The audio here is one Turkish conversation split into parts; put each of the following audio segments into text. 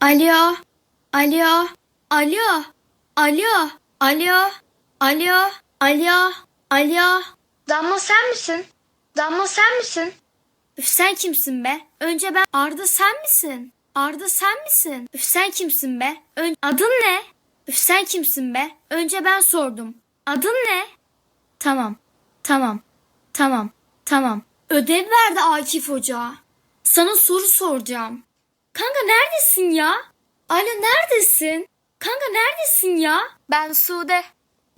Alo, alo, alo, alo, alo, alo, alo, alo. Damla sen misin? Damla sen misin? Üf sen kimsin be? Önce ben Arda sen misin? Arda sen misin? Üf sen kimsin be? Ön Adın ne? Üf sen kimsin be? Önce ben sordum. Adın ne? Tamam. Tamam. Tamam. Tamam. Ödev verdi Akif Hoca. Sana soru soracağım. Kanka neredesin ya? Alo neredesin? Kanka neredesin ya? Ben Sude.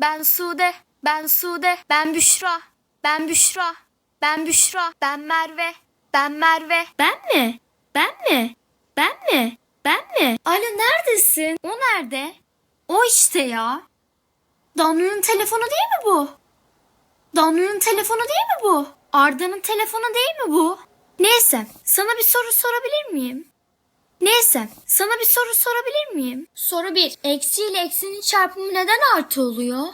Ben Sude. Ben Sude. Ben Büşra. Ben Büşra. Ben Büşra. Ben Merve. Ben Merve. Ben mi? Ben mi? Ben mi? Ben mi? Alo neredesin? O nerede? O işte ya. Danlı'nın telefonu değil mi bu? Danlı'nın telefonu değil mi bu? Arda'nın telefonu değil mi bu? Neyse sana bir soru sorabilir miyim? Neyse sana bir soru sorabilir miyim? Soru 1. Eksi ile eksinin çarpımı neden artı oluyor?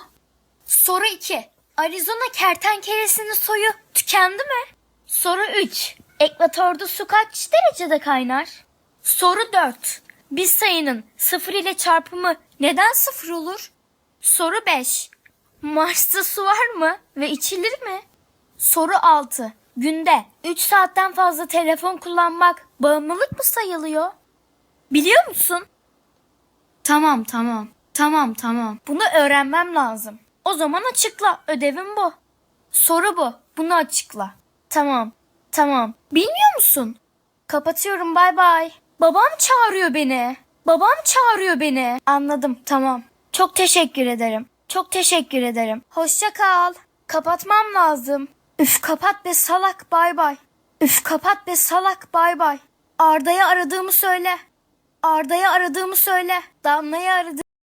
Soru 2. Arizona kertenkelesinin soyu tükendi mi? Soru 3. Ekvatorda su kaç derecede kaynar? Soru 4. Bir sayının 0 ile çarpımı neden 0 olur? Soru 5. Mars'ta su var mı ve içilir mi? Soru 6. Günde 3 saatten fazla telefon kullanmak bağımlılık mı sayılıyor? Biliyor musun? Tamam tamam. Tamam tamam. Bunu öğrenmem lazım. O zaman açıkla. Ödevim bu. Soru bu. Bunu açıkla. Tamam. Tamam. Bilmiyor musun? Kapatıyorum. Bay bay. Babam çağırıyor beni. Babam çağırıyor beni. Anladım. Tamam. Çok teşekkür ederim. Çok teşekkür ederim. Hoşça kal. Kapatmam lazım. Üf kapat be salak. Bay bay. Üf kapat be salak. Bay bay. Arda'ya aradığımı söyle. Arda'ya aradığımı söyle. Damla'ya aradı.